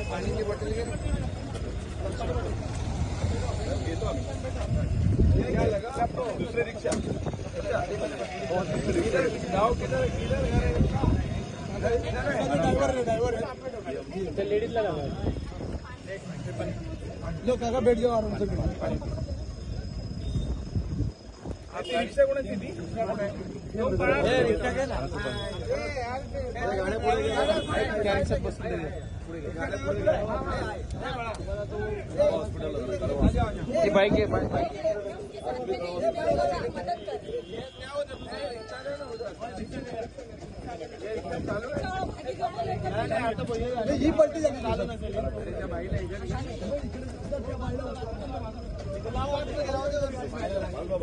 पाण्याची बॉटल घे दुसरी रिक्षा गाव किधर किधर घर ड्राइवर है। ड्राइवर है लेडीज़ लगा लो काका बैठ जाओ आराम से आहे बाईक बाईक ही। पलटी झाली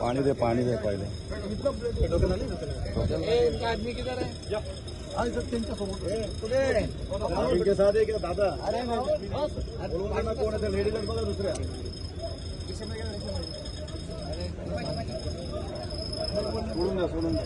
पाणी दे पाणी दे पहिले। एक आदमी किधर है? साथ क्या दादा ना कोण आहे लेडीज़ बघा दुसऱ्या सोडून द्या सोडून द्या